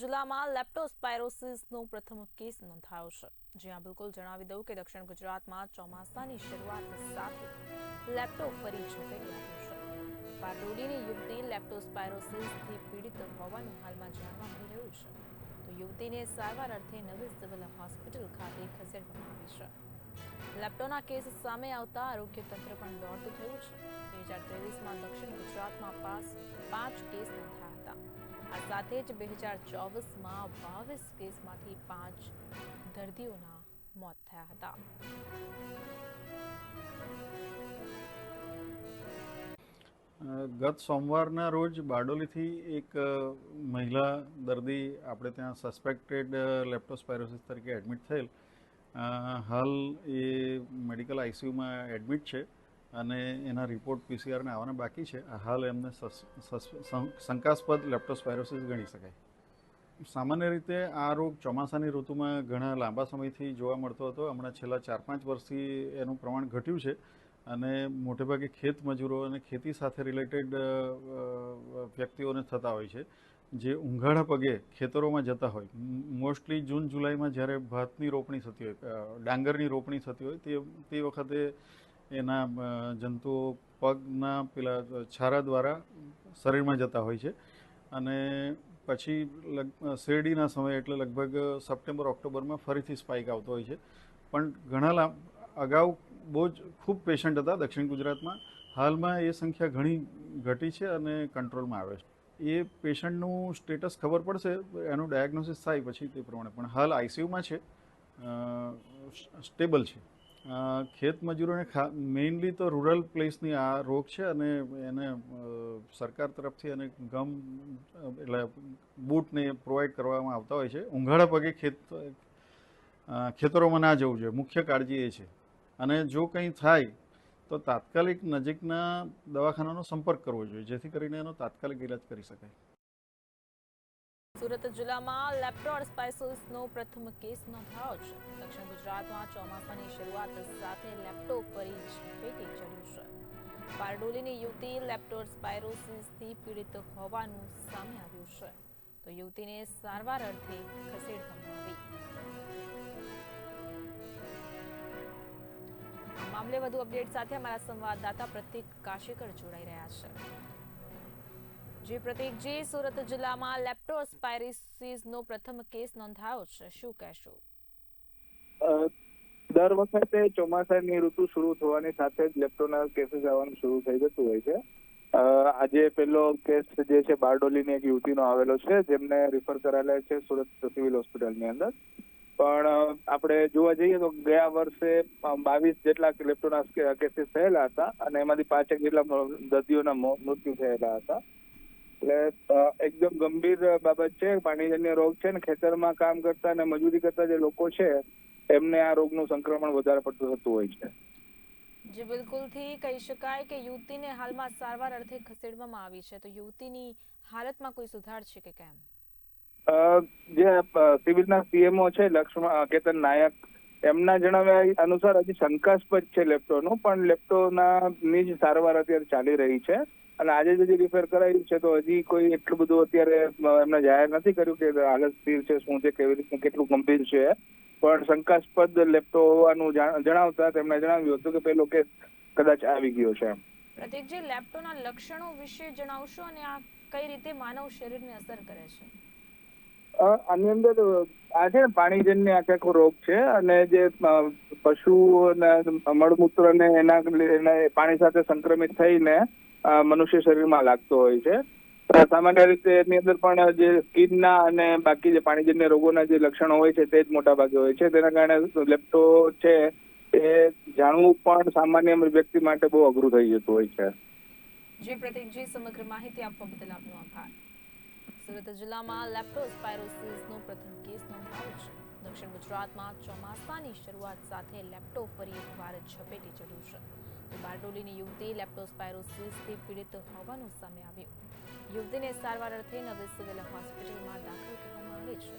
જિલ્લામાં લેપ્ટોસ્પાયરોસિસનો પ્રથમ કેસ નોંધાયો છે. જ્યાં બિલકુલ જણાવી દઉં કે દક્ષિણ ગુજરાતમાં ચોમાસાની શરૂઆત સાથે લેપ્ટો ફરી ઝપેટી આવ્યું છે. બારડોલીની યુવતી લેપ્ટોસ્પાયરોસિસથી પીડિત હોવાનું હાલમાં જાણવા મળી રહ્યું છે. તો યુવતીને સારવાર અર્થે નવી સિવિલ હોસ્પિટલ ખાતે ખસેડવામાં આવી છે. લેપ્ટોના કેસ સામે આવતા આરોગ્ય તંત્ર પણ દોડતું થયું છે. બે હજાર ત્રેવીસમાં દક્ષિણ ગુજરાતમાં પાસ પાંચ કેસ નોંધાયા હતા. આ સાથે જ બે હજાર ચોવીસમાં બાવીસ કેસમાંથી પાંચ દર્દીઓના મોત થયા હતા. ગત સોમવારના રોજ બારડોલીથી એક મહિલા દર્દી આપણે ત્યાં સસ્પેક્ટેડ લેપ્ટોસ્પાયરોસિસ તરીકે એડમિટ થયેલ. હાલ એ મેડિકલ આઈસીયુમાં એડમિટ છે. અને એના રિપોર્ટ પીસીઆરને આવવાના બાકી છે. હાલ એમને શંકાસ્પદ લેપ્ટોસ્પાયરોસિસ ગણી શકાય. સામાન્ય રીતે આ રોગ ચોમાસાની ઋતુમાં ઘણા લાંબા સમયથી જોવા મળતો હતો. હમણાં છેલ્લા ચાર પાંચ વર્ષથી એનું પ્રમાણ ઘટ્યું છે અને મોટેભાગે ખેત મજૂરો અને ખેતી સાથે રિલેટેડ વ્યક્તિઓને થતા હોય છે, જે ઉંઘાડા પગે ખેતરોમાં જતા હોય. મોસ્ટલી જૂન, જુલાઈમાં જ્યારે ભાતની રોપણી થતી હોય ડાંગરની રોપણી થતી હોય, તે તે વખતે એના જંતુઓ પગના પેલા છારા દ્વારા શરીરમાં જતા હોય છે. અને પછી શેરડીના સમયે એટલે લગભગ સપ્ટેમ્બર, ઓક્ટોબરમાં ફરીથી સ્પાઇક આવતો હોય છે. પણ ઘણા અગાઉ બહુ જ ખૂબ પેશન્ટ હતા દક્ષિણ ગુજરાતમાં. હાલમાં એ સંખ્યા ઘણી ઘટી છે અને કંટ્રોલમાં આવે છે. એ પેશન્ટનું સ્ટેટસ ખબર પડશે, એનું ડાયગ્નોસિસ થાય પછી તે પ્રમાણે. પણ હાલ આઈસીયુમાં છે સ્ટેબલ છે. ખેત મજૂરોને મેઇનલી તો રૂરલ પ્લેસની આ રોગ છે અને એને સરકાર તરફથી અને ગમ, એટલે બૂટને પ્રોવાઈડ કરવામાં આવતા હોય છે. ઊંઘાડા પગે ખેત ખેતરોમાં ના જવું જોઈએ. મુખ્ય કાળજી એ છે. અને જો કંઈ થાય, તો તાત્કાલિક નજીકના દવાખાનાનો સંપર્ક કરવો જોઈએ, જેથી કરીને એનો તાત્કાલિક ઇલાજ કરી શકાય. સુરત જિલ્લામાં લેપ્ટોસ્પાયરોસિસનો પ્રથમ કેસ નોંધાયો છે. દક્ષિણ ગુજરાતમાં ચોમાસાની શરૂઆત સાથે લેપ્ટો ફરી ઝપેટી ચડ્યું છે. બારડોલીની યુવતી લેપ્ટોસ્પાયરોસિસથી પીડિત હોવાનું સામે આવ્યું છે. તો યુવતીને સારવાર અર્થે ખસેડવામાં આવી. મામલે વધુ અપડેટ સાથે અમારા સંવાદદાતા પ્રતિક કાશીકર જોડાઈ રહ્યા છે. જી પ્રતીકજી સુરત જિલ્લામાં લેપ્ટોસ્પાયરોસિસનો પ્રથમ કેસ નોંધાયો છે. શું કહેશો? દર વખતે ચોમાસાની ઋતુ શરૂ થવાની સાથે જ લેપ્ટોના કેસીસ આવવાનું શરૂ થઈ જતું હોય છે. આજે પેલો કેસ જે છે બારડોલીની એક યુવતીનો આવેલો છે, જેમને રિફર કરાયેલા છે સુરત સિવિલ હોસ્પિટલની અંદર. પણ આપણે જોવા જઈએ તો ગયા વર્ષે બાવીસ જેટલા લેપ્ટોના કેસીસ થયેલા હતા અને એમાંથી પાંચેક જેટલા દર્દીઓના મૃત્યુ થયેલા હતા. એટલે એકદમ ગંભીર બાબત છે પાણીજન્ય રોગ છે ને ખેતરમાં કામ કરતા અને મજૂરી કરતા જે લોકો છે એમને આ રોગનું સંક્રમણ વધારે પડતું થતું હોય છે. જે બિલકુલથી કહી શકાય કે યુવતીને હાલમાં સારવાર અર્થે ખસેડવામાં આવી છે. તો યુવતીની હાલતમાં કોઈ સુધાર છે કે કેમ? જે સિવિલના સીએમઓ છે લક્ષ્મણ કેતન નાયક એમના જણાવ્યા અનુસાર હજી શંકાસ્પદ છે લેપ્ટોનું, પણ લેપ્ટોના ની જ સારવાર અત્યારે ચાલી રહી છે. અને આજે જે રિફેર કરાયું છે, તો હજી કોઈ એટલું બધું અત્યારે એમને જાહેર નથી કર્યું કે હાલત સ્થિર છે, શું છે, કેવી રીતનું, કેટલું ગંભીર છે. પણ શંકાસ્પદ લેપ્ટો હોવાનું જણાવતા તેમણે જણાવ્યું હતું કે પેલો કેસ કદાચ આવી ગયો છે. પ્રતિકજી, લેપ્ટોના લક્ષણો વિશે જણાવશો અને આ કઈ રીતે માનવ શરીરને અસર કરે છે? આની અંદર આ છે ને, પાણીજન્ય આખે આખો રોગ છે અને જે પશુ મળમૂત્ર ને એના પાણી સાથે સંક્રમિત થઈને મનુષ્ય શરીરમાં લાગતો હોય છે. સામાન્ય રીતે એની અંદર પણ જે સ્કિનના અને બાકી જે પાણીજન્ય રોગોના જે લક્ષણો હોય છે, તે જ મોટા ભાગે હોય છે. તેના કારણે લેપ્ટો છે એ જાણવું પણ સામાન્ય વ્યક્તિ માટે બહુ અઘરું થઈ જતું હોય છે. જે પ્રતિકજી સમગ્ર માહિતી આપવા બદલ આપનો આભાર. સુરત જિલ્લામાં લેપ્ટોસ્પાયરોસિસનો પ્રથમ કેસ નોંધાયો છે. દક્ષિણ ગુજરાતમાં ચોમાસાની શરૂઆત સાથે લેપ્ટો ફરી એકવાર ઝપેટી ચડ્યું છે. બારડોલીની યુવતી લેપ્ટોસ્પાયરોસિસથી પીડિત હોવાનું સામે આવ્યું. યુવતીને સારવાર અર્થે નવી સિવિલ હોસ્પિટલમાં દાખલ કરવામાં આવી છે.